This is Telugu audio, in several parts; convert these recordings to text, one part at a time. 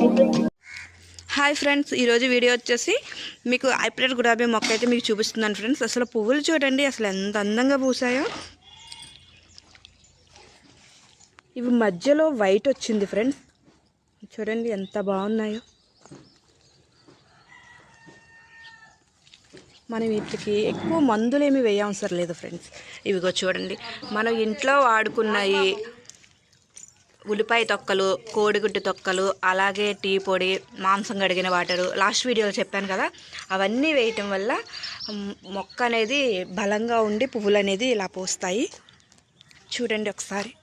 హాయ్ ఫ్రెండ్స్ ఈరోజు వీడియో వచ్చేసి మీకు హైబ్రిడ్ గులాబీ మొక్క అయితే మీకు చూపిస్తున్నాను ఫ్రెండ్స్. అసలు పువ్వులు చూడండి అసలు ఎంత అందంగా పూసాయో. ఇవి మధ్యలో వైట్ వచ్చింది ఫ్రెండ్స్. చూడండి ఎంత బాగున్నాయో. మనం వీటికి ఎక్కువ మందులు ఏమి వేయవసరం లేదు ఫ్రెండ్స్. ఇవిగో చూడండి మనం ఇంట్లో వాడుకున్నాయి ఉల్లిపాయ తొక్కలు కోడిగుడ్డు తొక్కలు అలాగే టీ పొడి మాంసం కడిగిన వాటరు. లాస్ట్ వీడియోలో చెప్పాను కదా అవన్నీ వేయటం వల్ల మొక్క అనేది బలంగా ఉండి పువ్వులు అనేది ఇలా పూస్తాయి. చూడండి ఒకసారి.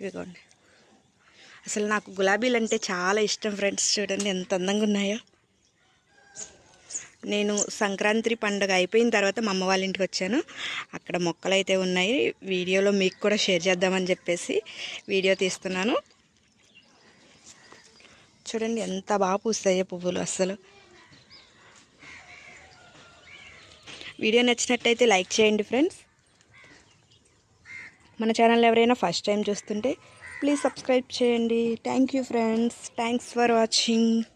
ఇదిగోండి. అసలు నాకు గులాబీలు అంటే చాలా ఇష్టం ఫ్రెండ్స్. చూడండి ఎంత అందంగా ఉన్నాయో. నేను సంక్రాంతి పండుగ అయిపోయిన తర్వాత మా అమ్మ వాళ్ళ ఇంటికి వచ్చాను. అక్కడ మొక్కలు అయితే ఉన్నాయి. వీడియోలో మీకు కూడా షేర్ చేద్దామని చెప్పేసి వీడియో తీస్తున్నాను. చూడండి ఎంత బాగా పూస్తాయో పువ్వులు అస్సలు. వీడియో నచ్చినట్టయితే లైక్ చేయండి ఫ్రెండ్స్. మన ఛానల్ ఎవరైనా ఫస్ట్ టైం చూస్తుంటే ప్లీజ్ సబ్స్క్రైబ్ చేయండి. Thank you friends. Thanks for watching.